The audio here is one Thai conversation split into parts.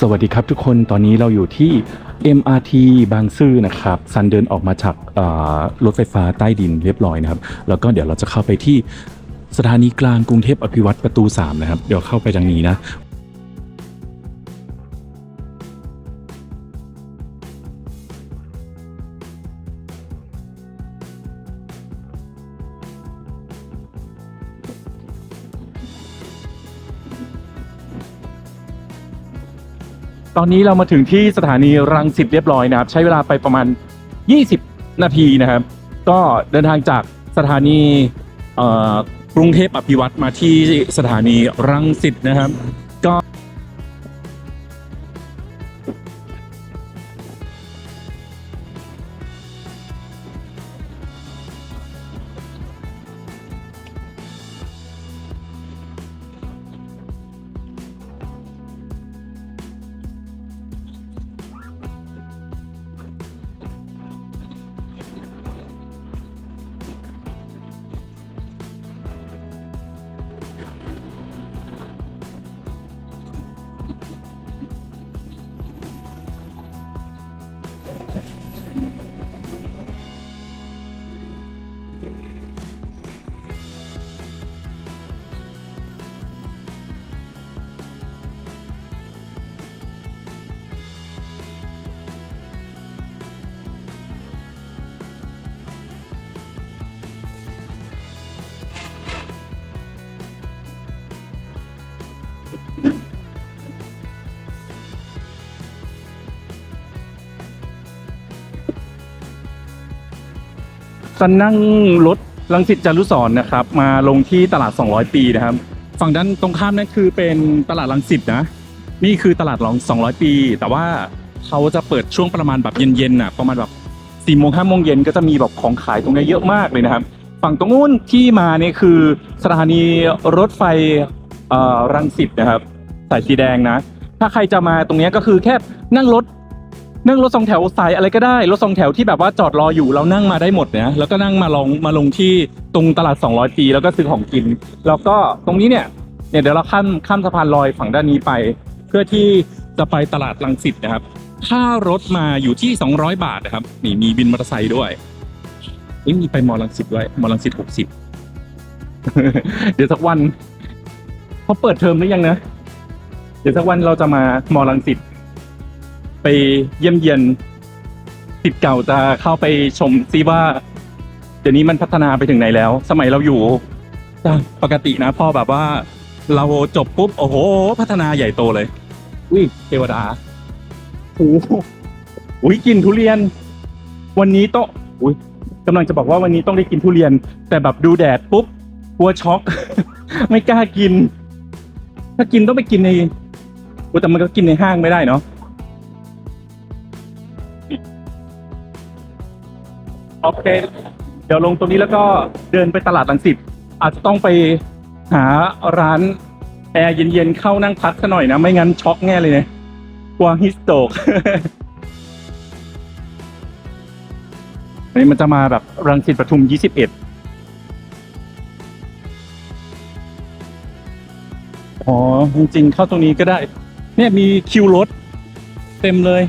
สวัสดีครับทุกคนตอนนี้เราอยู่ที่ MRT บางซื่อนะครับซันเดินออกมาจากรถไฟฟ้าใต้ดินเรียบร้อยนะครับ แล้วก็เดี๋ยวเราจะเข้าไปที่สถานีกลางกรุงเทพอภิวัตรประตู 3 นะครับ เดี๋ยวเข้าไปทางนี้นะ ตอนนี้เรามาถึงที่สถานีรังสิตเรียบร้อยนะครับ ใช้เวลาไปประมาณ 20 นาทีนะครับ ก็เดินทางจากสถานีกรุงเทพอภิวัตรมาที่สถานีรังสิตนะครับ จะนั่งรถลังสิตจารุสรณ์นะครับ มาลงที่ตลาด 200 ปีนะครับ ฝั่งด้านตรงข้ามนั่นคือเป็นตลาดลังสิตนะ นี่คือตลาดลอง200 ปี แต่ว่าเขาจะเปิดช่วงประมาณแบบเย็นๆน่ะประมาณแบบ4โมง5โมงเย็นก็จะมีแบบของขายตรงนี้เยอะมากเลยนะครับ ฝั่งตรงนู้นที่มาเนี่ยคือสถานีรถไฟอ่อรังสิตนะครับ สายสีแดงนะ ถ้าใครจะมาตรงเนี้ยก็คือแค่นั่งรถ นั่งรถสองแถวสายอะไรก็ได้รถสองแถวที่แบบว่าจอดรออยู่เรานั่งมาได้หมดเนะแล้วก็นั่งมาลงมาลงที่ตรงตลาด 200 ปีแล้วก็ซื้อของกิน แล้วก็ตรงนี้เนี่ยเนี่ยเดี๋ยวเราข้ามข้ามสะพานลอยฝั่งด้านนี้ไป เพื่อที่จะไปตลาดลังสิตนะครับค่ารถมาอยู่ที่ 200 บาทนะครับนี่มีบินมอเตอร์ไซค์ด้วยเอ้ยมีไปมอลังสิตด้วยมอลังสิต60เดี๋ยวสักวันเขาเปิดเทอมหรือยังนะ เดี๋ยวสักวันเราจะมามอลังสิต ไปเยี่ยมเยียนสิทธิ์เก่าจะเข้าไปชมซิว่า เดี๋ยวนี้มันพัฒนาไปถึงไหนแล้ว สมัยเราอยู่จ้ะปกตินะพอแบบว่า เราจบปุ๊บโอ้โห พัฒนาใหญ่โตเลยอุ้ยเทวดาโอ้โหอุ้ยกินทุเรียน วันนี้ต้องอุ้ยกำลังจะบอกว่าวันนี้ต้องได้กินทุเรียน แต่แบบดูแดดปุ๊บกลัวช็อก ไม่กล้ากิน ถ้ากินต้องไปกินในอุ๊ยแต่มันก็กินในห้างไม่ได้เนาะ โอเค เดี๋ยวลงตรงนี้แล้วก็เดินไปตลาดลังสิตอาจจะต้องไปหาร้านแอร์เย็นๆเข้านั่งพักซะหน่อยนะ ไม่งั้นช็อกแน่เลยเนี่ยกลัวฮิสโตกอันนี้มันจะมาแบบรังสิตปทุม 21 อ๋อ จริงๆเข้าตรงนี้ก็ได้ เนี่ยมีคิวรถ เต็มเลย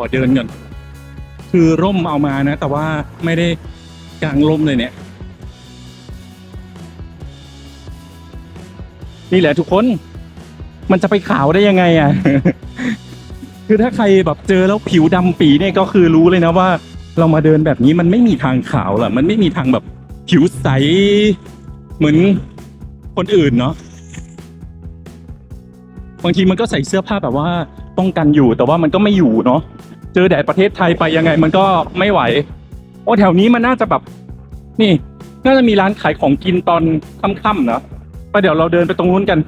อเดินก่อนคือร่มเอามานะ แต่ว่าไม่ได้กางร่มเลยเนี่ย นี่แหละทุกคน มันจะไปขาวได้ยังไงอะ คือถ้าใครแบบเจอแล้วผิวดำปีเนี่ยก็คือรู้เลยนะว่า เรามาเดินแบบนี้มันไม่มีทางขาวหรอมันไม่มีทางแบบผิวใส เหมือนคนอื่นเนาะบางทีมันก็ใส่เสื้อผ้าแบบว่าป้องกันอยู่แต่ว่ามันก็ไม่อยู่เนาะ เจอแดดประเทศไทยไปยังไงมันก็ไม่ไหว โอ้แถวนี้มันน่าจะแบบ นี่ น่าจะมีร้านขายของกินตอนค่ำๆนะไปเดี๋ยวเราเดินไปตรงนู้นกัน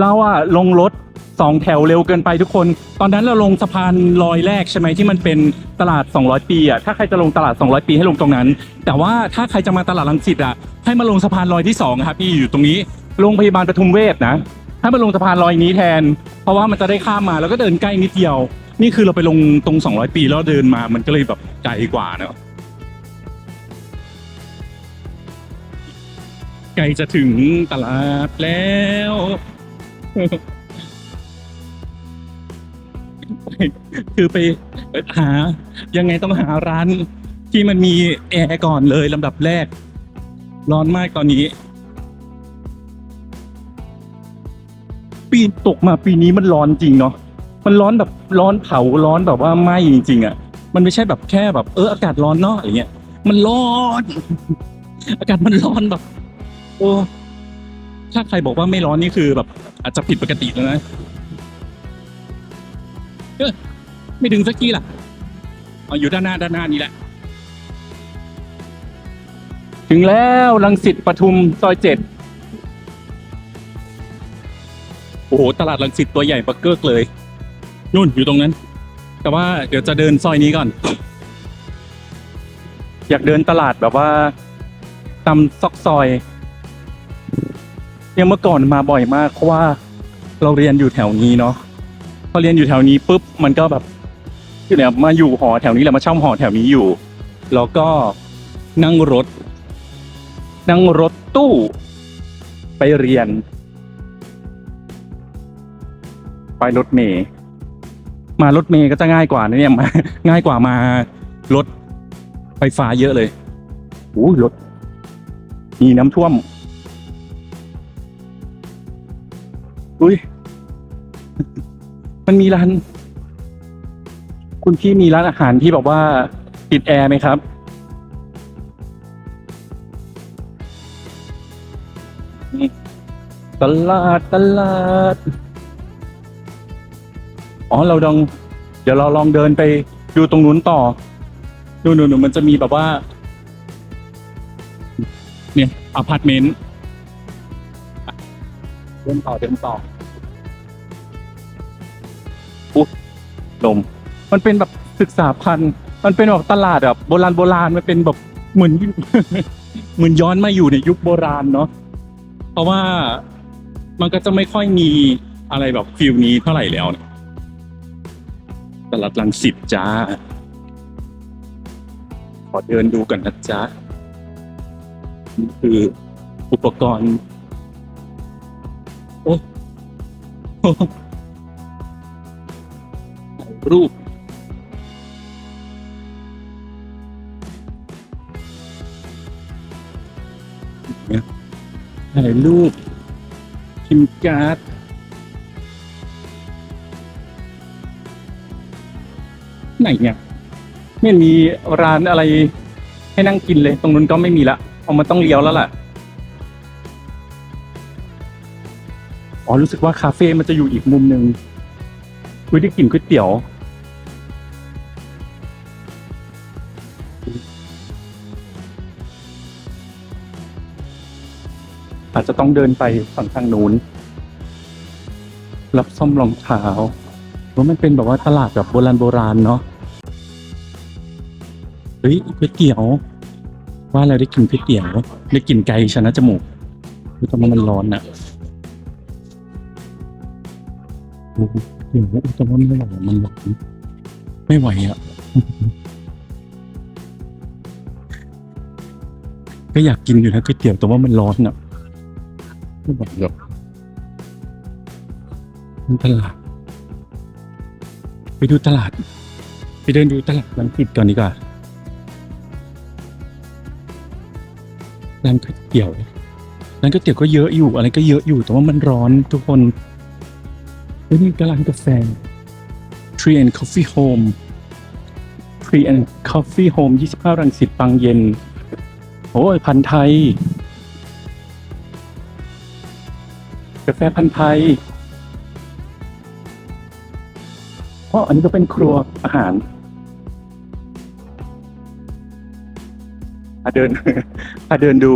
เราอะลงรถสองแถวเร็วเกินไปทุกคน ตอนนั้นเราลงสะพานลอยแรกใช่ไหมที่มันเป็นตลาด 200 ปีอะถ้าใครจะลงตลาด 200 ปีให้ลงตรงนั้น แต่ว่าถ้าใครจะมาตลาดลังสิตอะให้มาลงสะพานลอยที่สองครับพี่อยู่ตรงนี้ โรงพยาบาลปทุมเวชนะ ให้มันลงสะพานลอยนี้แทน เพราะว่ามันจะได้ข้ามมาแล้วก็เดินใกล้นิดเดียว นี่คือเราไปลงตรง 200 ปีแล้วเดินมา มันก็เลยแบบไกลกว่าเนอะใกลจะถึงตลาดแล้วคือไปหา ยังไงต้องหาร้านที่มันมีแอร์ก่อนเลยลำดับแรก ร้อนมากตอนนี้ ปีตกมาปีนี้มันร้อนจริงเนาะมันร้อนแบบร้อนเผาร้อนแบบว่าไหม้จริงๆอะ่ะ มันไม่ใช่แบบแค่แบบเอออากาศร้อนเนาะอย่างเงี้ย มันร้อน อากาศมันร้อนแบบ โอ้ถ้าใครบอกว่าไม่ร้อนนี่คือแบบ อาจจะผิดปกติแล้วนะเออไม่ถึงสักกี้ล่ะออยู่ด้านหน้าด้านหน้านี่แหละ ถึงแล้วลังสิตปทุมซอยเจ็ด หตลาดลังสิตตัวใหญ่ปักเกิกเลยนู่นอยู่ตรงนั้น แต่ว่าเดี๋ยวจะเดินซอยนี้ก่อน อยากเดินตลาดแบบว่าตำซอกซอยเนี่ยเมื่อก่อนมาบ่อยมากเพราะว่าเราเรียนอยู่แถวนี้เนาะพอเรียนอยู่แถวนี้ปุ๊บมันก็แบบที่เนี่ยมาอยู่หอแถวนี้แหละมาเช่าหอแถวนี้อยู่ แล้วก็นั่งรถ นั่งรถตู้ ไปเรียน ไปรถเมย์มารถเมย์ก็จะง่ายกว่านะเนี่ยมาง่ายกว่ามารถไฟฟ้าเยอะเลยโอ้ยรถมีน้ำท่วม อุ้ย มันมีร้าน คุณพี่มีร้านอาหารที่แบบว่าติดแอร์ไหมครับนี่ตลาดตลาด อ๋อเราลองเดี๋ยวเราลองเดินไปดูตรงนู้นต่อดูหนูๆมันจะมีแบบว่า เนี่ยอพาร์ตเมนต์เดินต่อเดินต่ออุ๊ยลมมันเป็นแบบศึกษาพันธุ์มันเป็นแบบตลาดแบบโบราณโบราณมันเป็นแบบเหมือนเหมือนย้อนมาอยู่ในยุคโบราณเนาะเพราะว่ามันก็จะไม่ค่อยมีอะไรแบบฟิลนี้เท่าไหร่แล้วนะ ตลาดลังสิตจ้า ขอเดินดูกันนะจ๊ะนี่คืออุปกรณ์ โอ้โหถ่ายรูปถ่ายรูปพิมพ์การ์ด ไหนเนี่ยไม่มีร้านอะไรให้นั่งกินเลย ตรงนู้นก็ไม่มีละเอามันต้องเลี้ยวแล้วล่ะอ๋อรู้สึกว่าคาเฟ่มันจะอยู่อีกมุมหนึ่งคุยได้กินก๋วยเตี๋ยวอาจจะต้องเดินไปฝั่งทางนู้น รับซ่อมรองเท้าว่ามันเป็นแบบว่าตลาดแบบโบราณโบราณเนาะ เฮ้ยก๋วยเตี๋ยว ว่าเราได้กินก๋วยเตี๋ยวได้กินไก่ชนะจมูกคือตอนนั้นมันร้อนอะโอ้โหเดี๋ยวตอนนั้นไม่ไหวมันร้อนไม่ไหวอะก็อยากกินอยู่นะก๋วยเตี๋ยวแต่ว่ามันร้อนอะไม่ไหวหรอกมันตลาดไปดูตลาด ไปเดินดูตลาดลังสิตก่อนดีกว่า ร้านก๋วยเตี๋ยวร้านก๋วยเตี๋ยวก็เยอะอยู่ อะไรก็เยอะอยู่ แต่ว่ามันร้อนทุกคนเฮ้ยนี่ก็ร้านกาแฟ Tree and Coffee Home Tree and Coffee Home 25 รังสิตปังเย็น โอ้ย พันไทย กาแฟพันไทยเพราะอันนี้ก็เป็นครัวอาหารอาเดิน อาเดินดู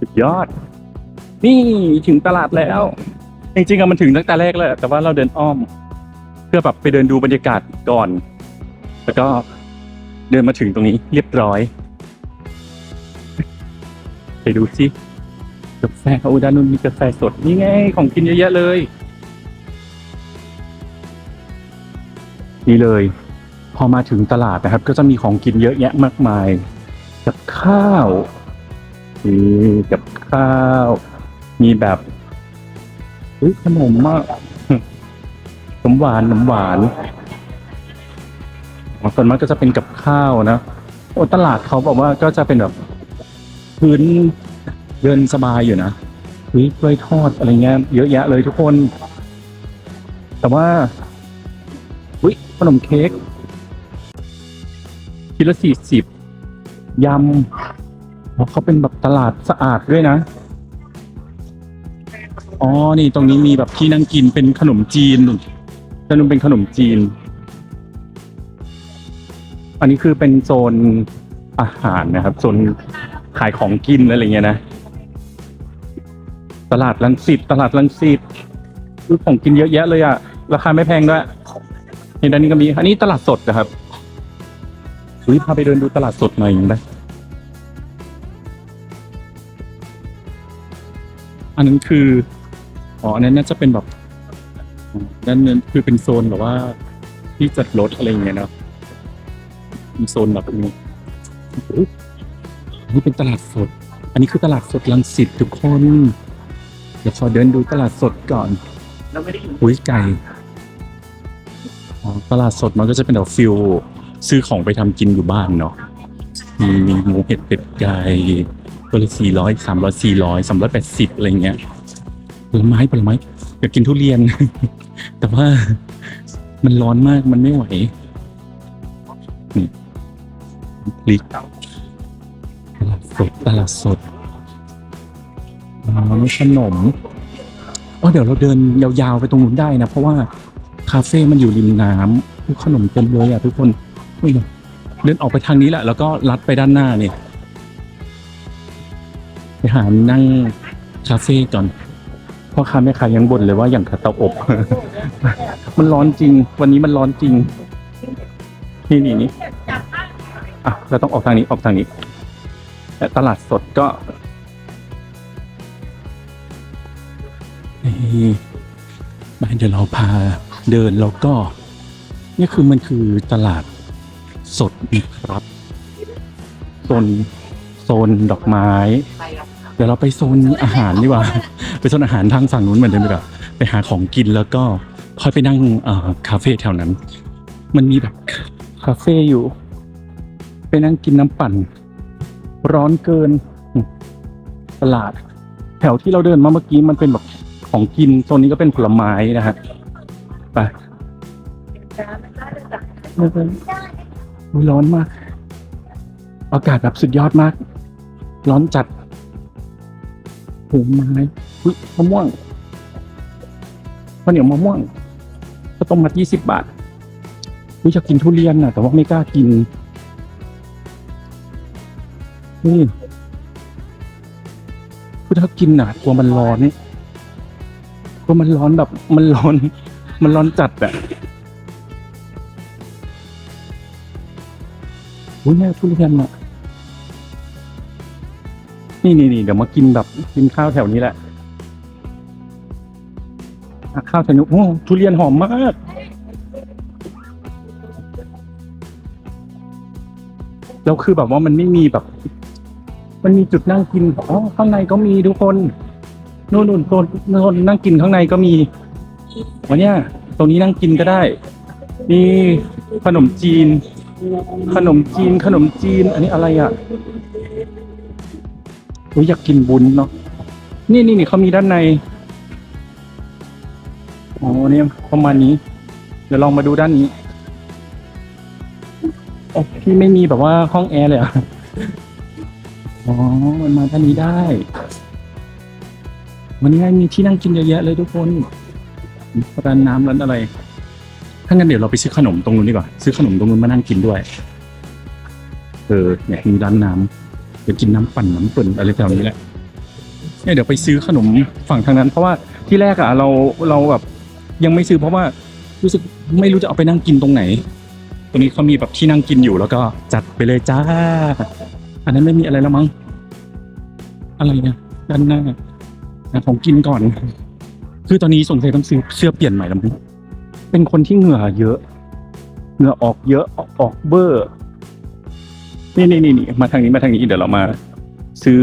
สุดยอด นี่ถึงตลาดแล้ว จริงๆอะมันถึงตั้งแต่แรกแล้วแต่ว่าเราเดินอ้อม เพื่อแบบไปเดินดูบรรยากาศก่อน แล้วก็เดินมาถึงตรงนี้เรียบร้อย ไปดูสิกาแฟเขาด้านนู้นมีกาแฟสดนี่ไง ของกินเยอะแยะเลย นี่เลย พอมาถึงตลาดนะครับ ก็จะมีของกินเยอะแยะมากมาย กับข้าวนี่กับข้าว มีแบบขนมมากขนมหวานขนมหวานส่วนมากก็จะเป็นกับข้าวนะโอ้ตลาดเขาบอกว่าก็จะเป็นแบบพื้นเดินสบายอยู่นะเฮ้ยกล้วยทอดอะไรเงี้ยเยอะแยะเลยทุกคน แต่ว่า ขนมเค้กคิดละสี่สิบยำอ๋อเขาเป็นแบบตลาดสะอาดด้วยนะ อ๋อ นี่ตรงนี้มีแบบที่นั่งกินเป็นขนมจีนจะนุ่นเป็นขนมจีน อันนี้คือเป็นโซนอาหารนะครับ โซนขายของกินอะไรเงี้ยนะ ตลาดลังสิตตลาดลังสิตคือของกินเยอะแยะเลยอะราคาไม่แพงด้วย นด้านนี้ก็มี อันนี้ตลาดสดนะครับอุ้ยพาไปเดินดูตลาดสดหน่อยได้ อันนั้นคือ อ๋อ อันนั้นน่าจะเป็นแบบอ๋อด้านนั้นคือเป็นโซนแบบว่า ที่จัดรถอะไรอย่างเงี้ยเนาะมีโซนแบบนี้อุ๊ยอันนี้เป็นตลาดสด อันนี้คือตลาดสดลังสิตทุกคน เดี๋ยวขอเดินดูตลาดสดก่อน เราไม่ได้อยู่อุ้ยไก่อ๋อ ตลาดสดมันก็จะเป็นแบบฟิลซื้อของไปทำกินอยู่บ้านเนาะมีมีหมูเห็ดเป็ดไก่ตัวละสี่ร้อยสามร้อยสี่ร้อยสามร้อยแปดสิบอะไรเงี้ยผลไม้ผลไม้อยากกินทุเรียน แต่ว่ามันร้อนมากมันไม่ไหวพริกตลาดสดตลาดสดอ๋อนี่ขนมอ๋อเดี๋ยวเราเดินยาวๆไปตรงนู้นได้นะ เพราะว่า คาเฟ่มันอยู่ริมน้ำอุ๊ยขนมเต็มเลยอะทุกคนอุ๊ยเดินออกไปทางนี้แหละ แล้วก็ลัดไปด้านหน้าเนี่ยไปหานั่งคาเฟ่ก่อนพ่อค้าแม่ค้ายังบ่นเลยว่าอย่างกับเตาอบ มันร้อนจริง วันนี้มันร้อนจริง นี่นี่นี่อะเราต้องออกทางนี้ออกทางนี้และตลาดสดก็นี่มาเดี๋ยวเราพา เดินแล้วก็นี่คือมันคือตลาดสดนะครับโซนโซนดอกไม้ เดี๋ยวเราไปโซนอาหารดีกว่า ไปโซนอาหารทางฝั่งนู้นเหมือนเดิมดีกว่าไปหาของกินแล้วก็ค่อยไปนั่งคาเฟ่แถวนั้น มันมีแบบคาเฟ่อยู่ ไปนั่งกินน้ำปั่น ร้อนเกิน ตลาด แถวที่เราเดินมาเมื่อกี้มันเป็นแบบของกินโซนนี้ก็เป็นผลไม้นะฮะ ไปอุ๊ยร้อนมาก อากาศแบบสุดยอดมาก ร้อนจัดผลไม้อุ๊ยมะม่วงข้าวเหนียวมะม่วงข้าวต้มมัดยี่สิบบาทวิจะกินทุเรียนน่ะแต่ว่าไม่กล้ากิน นี่คือถ้ากินหน่ะกลัวมันร้อนนี่กลัวมันร้อนแบบมันร้อน มันร้อนจัดอะอุ้ยแม่ทุเรียนอะนี่นี่นี่เดี๋ยวมากินแบบกินข้าวแถวนี้แหละอะข้าวแถวนี้โอ้ทุเรียนหอมมากแล้วคือแบบว่ามันไม่มีแบบ มันมีจุดนั่งกินอ๋อข้างในก็มีทุกคนนู่นนู่นโซนโซนนั่งกินข้างในก็มี วันเนี้ยตรงนี้นั่งกินก็ได้ มีขนมจีน ขนมจีน ขนมจีน อันนี้อะไรอะโอ้ยอยากกินบุญเนาะ นี่นี่นี่เขามีด้านใน อ๋อเนี่ยประมาณนี้ เดี๋ยวลองมาดูด้านนี้โอ้พี่ไม่มีแบบว่าห้องแอร์เลยอะ อ๋อ มันมาด้านนี้ได้ วันนี้มีที่นั่งกินเยอะแยะเลยทุกคน ร้านน้ำร้านอะไร ถ้างั้นเดี๋ยวเราไปซื้อขนมตรงนู้นดีกว่า ซื้อขนมตรงนู้นมานั่งกินด้วย เออเนี่ยมีร้านน้ำเดี๋ยวกินน้ำปั่นน้ำเปิ่นอะไรแถวนี้แหละเนี่ยเดี๋ยวไปซื้อขนมฝั่งทางนั้น เพราะว่าที่แรกอะเราเราแบบยังไม่ซื้อเพราะว่ารู้สึกไม่รู้จะเอาไปนั่งกินตรงไหน ตรงนี้เขามีแบบที่นั่งกินอยู่แล้วก็จัดไปเลยจ้า อันนั้นไม่มีอะไรแล้วมั้ง อะไรเนี่ยด้านหน้าหาของกินก่อน คือตอนนี้สงสัยต้องซื้อเสื้อเปลี่ยนใหม่แล้วมั้งเป็นคนที่เหงื่อเยอะ เหงื่อออกเยอะออกออกเบอร์ นี่นี่นี่นมาทางนี้มาทางนี้เดี๋ยวเรามา ซื้อ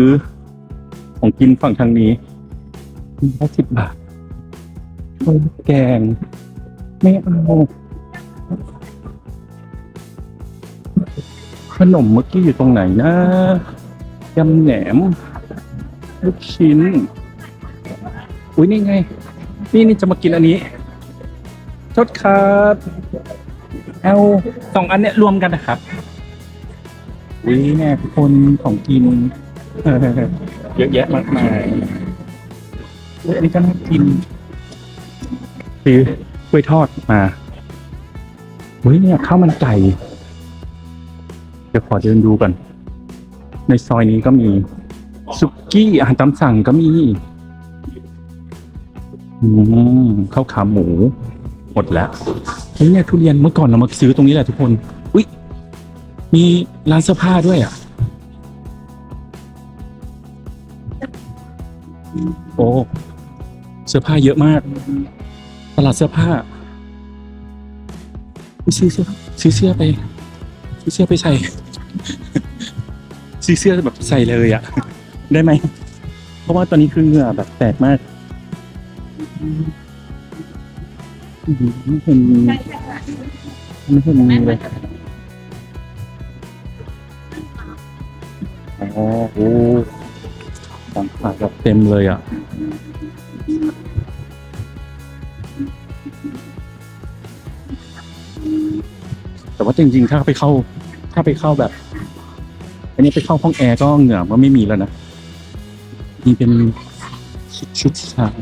ของกินฝั่งทางนี้ร้อยสิบบาทแกง ไม่เอาขนมเมื่อกี้อยู่ตรงไหนนะยำแหนม ลูกชิ้น อุ้ยนี่ไง นี่นี่จะมากินอันนี้ทดครับเอาสองอันเนี้ยรวมกันนะครับอุ้ยเนี่ยคนของกินเยอะแยะมากมายอุ๊ยอันนี้ก็น่ากินซื้อกล้วยทอดมาอุ้ยเนี่ยข้าวมันไก่เดี๋ยวขอเดินดูกันในซอยนี้ก็มี สุกี้อาหารตามสั่งก็มี อืมข้าวขาหมูหมดแล้วเฮ้ยเนี่ยทุเรียนเมื่อก่อนเรามาซื้อตรงนี้แหละทุกคนอุ้ยมีร้านเสื้อผ้าด้วยอะ โอ้เสื้อผ้าเยอะมาก ตลาดเสื้อผ้าซื้อเสื้อซื้อเสื้อไปซื้อเสื้อไปใส่ซื้อเสื้อแบบใส่เลยอะได้ไหม เพราะว่าตอนนี้คือเหงื่อแบบแตกมาก ไม่เห็นมีไม่เห็นมีเลยอ๋อโอ้ของขายแบบเต็มเลยอะแต่ว่าจริงๆ ถ้าไปเข้า ถ้าไปเข้าแบบ อันนี้ไปเข้าห้องแอร์ก็เหงื่อก็ไม่มีแล้วนะ นี่เป็นชุดชุดช้าง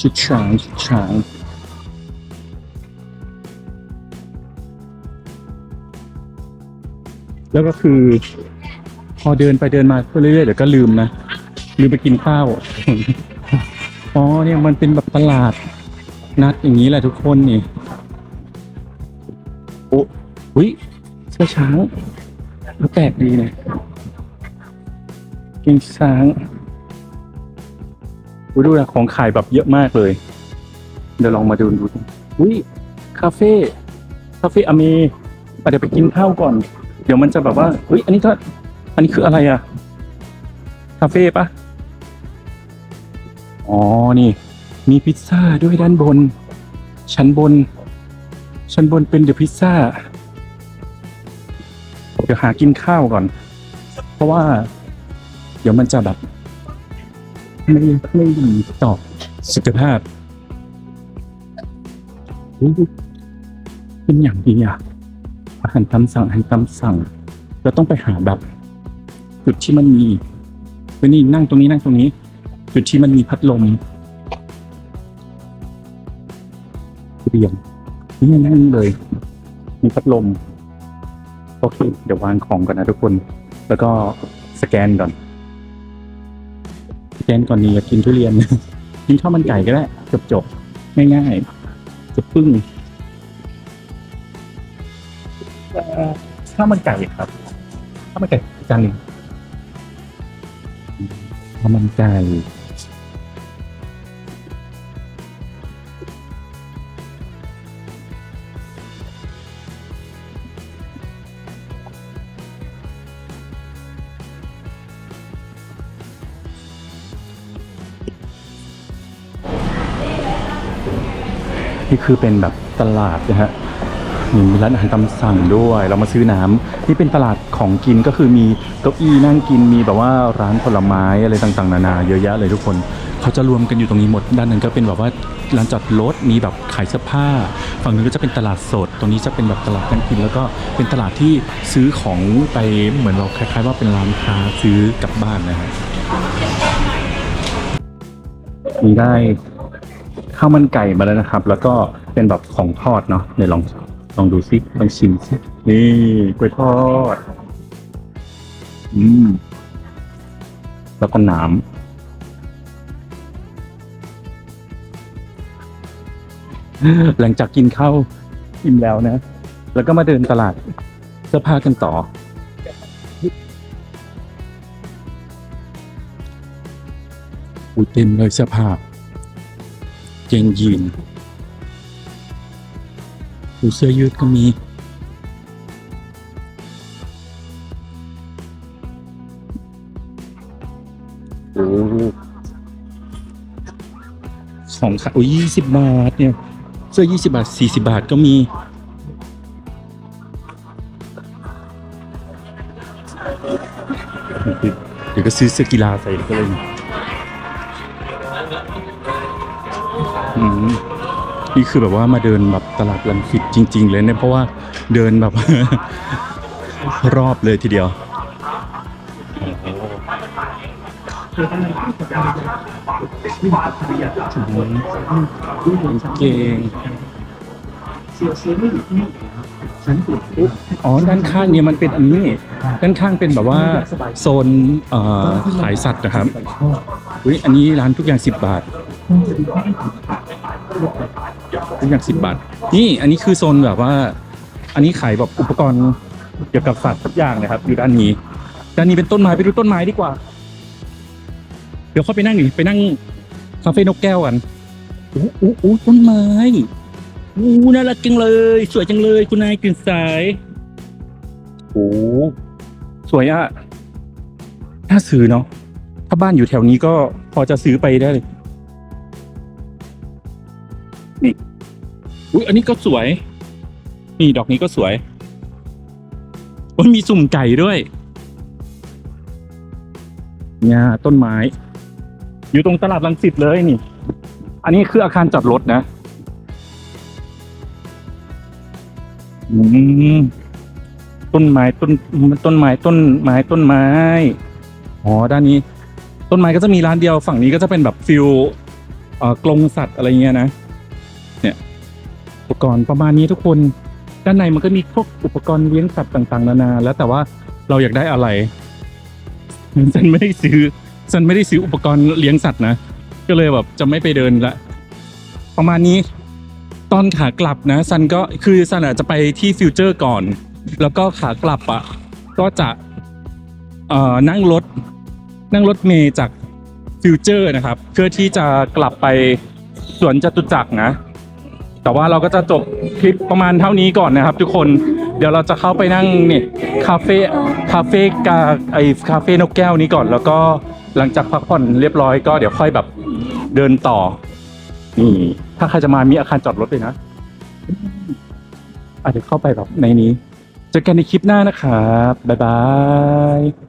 ชุดช้างชุดช้างแล้วก็คือ พอเดินไปเดินมาเรื่อยๆเดี๋ยวก็ลืมนะลืมไปกินข้าว อ๋อเนี่ยมันเป็นแบบตลาด นัดอย่างนี้แหละทุกคนนี่โอ้หุยเสื้อช้างแปลกดีเนี่ยกินช้าง อุ้ยดูนะของขายแบบเยอะมากเลย เดี๋ยวลองมาดูดูอุ้ยคาเฟ่คาเฟ่อเม่เดี๋ยวไปกินข้าวก่อน เดี๋ยวมันจะแบบว่าอุ้ยอันนี้ก็อันนี้คืออะไรอะคาเฟ่ปะอ๋อนี่ มีพิซซ่าด้วยด้านบน ชั้นบน ชั้นบนเป็นเดอะพิซซ่าเดี๋ยวหากินข้าวก่อน เพราะว่า เดี๋ยวมันจะแบบ ไม่ไม่ดีต่อสุขภาพเป็นอย่างดีอะอาหารตามสั่งอาหารตามสั่งเราต้องไปหาแบบจุดที่มันมีเฮ้ยนี่นั่งตรงนี้นั่งตรงนี้ จุดที่มันมีพัดลมเรียงนี่นั่งเลย มีพัดลมโอเคเดี๋ยววางของก่อนนะทุกคน แล้วก็สแกนก่อน ซนต์ก่อนนี่อยากกินทุเรียน กินข้าวมันไก่ก็ได้จบจบง่ายๆจะปึ้งข้าวมันไก่ครับข้าวมันไก่จานหนึ่งข้าวมันไก่ นี่คือเป็นแบบตลาดนะฮะมีร้านอาหารตามสั่งด้วย เรามาซื้อน้ำนี่เป็นตลาดของกินก็คือมีเก้าอี้นั่งกินมีแบบว่าร้านผลไม้อะไรต่างๆ นานา เยอะแยะเลยทุกคน เขาจะรวมกันอยู่ตรงนี้หมด ด้านนั้นก็เป็นแบบว่าร้านจอดรถมีแบบขายเสื้อผ้า ฝั่งนึงก็จะเป็นตลาดสด ตรงนี้จะเป็นแบบตลาดนั่งกิน แล้วก็เป็นตลาดที่ซื้อของไปเหมือนเราคล้าย ๆ ว่าเป็นร้านค้าซื้อกลับบ้านนะฮะมีได้ ข้าวมันไก่มาแล้วนะครับ แล้วก็เป็นแบบของทอดเนาะเดี๋ยวลองลองดูซิลองชิมซินี่กล้วยทอด อืม แล้วก็หนามหลังจากกินข้าวอิ่มแล้วนะ แล้วก็มาเดินตลาดเสื้อผ้ากันต่ออุ้ยเต็มเลยเสื้อผ้า เกงยีนดูเสื้อยืดก็มี โอ้ของขายโอ้ยี่สิบบาทเนี่ย เสื้อยี่สิบาทสี่สิบาทก็มี เดี๋ยวก็ซื้อเสื้อกีฬาใส่ก็เลย นี่คือแบบว่ามาเดินแบบตลาดลังสิตจริง ๆ เลยเนี่ยเพราะว่าเดินแบบ รอบเลยทีเดียวเก่งอ๋อ ด้านข้างเนี่ยมันเป็นอันนี้ ด้านข้างเป็นแบบว่าโซนขายสัตว์นะครับอุ้ยอันนี้ร้านทุกอย่างสิบบาท ทุกอย่างสิบบาท นี่อันนี้คือโซนแบบว่า อันนี้ขายแบบอุปกรณ์เกี่ยวกับสัตว์ทุกอย่างนะครับ อยู่ด้านนี้ด้านนี้เป็นต้นไม้ไปดูต้นไม้ดีกว่า เดี๋ยวเข้าไปนั่งดิไปนั่งคาเฟ่นกแก้วกันโอู้อู้อู้ต้นไม้อู้น่ารักจังเลย สวยจังเลย คุณนายกลิ่นสายโอ้สวยอะน่าซื้อเนาะถ้าบ้านอยู่แถวนี้ก็พอจะซื้อไปได้เลย อุ้ยอันนี้ก็สวย นี่ดอกนี้ก็สวยโอ้ยมีสุ่มไก่ด้วย เนี่ยต้นไม้ อยู่ตรงตลาดลังสิตเลยนี่ อันนี้คืออาคารจอดรถนะอืมต้นไม้ต้นต้นไม้ต้นไม้ต้นไม้อ๋อด้านนี้ ต้นไม้ก็จะมีร้านเดียวฝั่งนี้ก็จะเป็นแบบฟิลเอ่อกรงสัตว์อะไรเงี้ยนะ อุปกรณ์ประมาณนี้ทุกคน ด้านในมันก็มีพวกอุปกรณ์เลี้ยงสัตว์ต่างๆ นานา แล้วแต่ว่าเราอยากได้อะไรฉันไม่ได้ซื้อฉันไม่ได้ซื้ออุปกรณ์เลี้ยงสัตว์นะ ก็เลยแบบจะไม่ไปเดินละ ประมาณนี้ ตอนขากลับนะซันก็คือซันอาจจะไปที่ฟิวเจอร์ก่อน แล้วก็ขากลับอะ ก็จะเอ่อนั่งรถ นั่งรถเมย์จากฟิวเจอร์นะครับ เพื่อที่จะกลับไปสวนจตุจักรนะ แต่ว่าเราก็จะจบคลิปประมาณเท่านี้ก่อนนะครับ ทุกคนเดี๋ยวเราจะเข้าไปนั่งเนี่ยคาเฟ่คาเฟ่กาไอคาเฟ่นกแก้วนี้ก่อน แล้วก็หลังจากพักผ่อนเรียบร้อยก็เดี๋ยวค่อยแบบเดินต่อนี่ถ้าใครจะมามีอาคารจอดรถเลยนะอาจจะเดี๋ยวเข้าไปแบบในนี้เจอกันในคลิปหน้านะครับบ๊ายบาย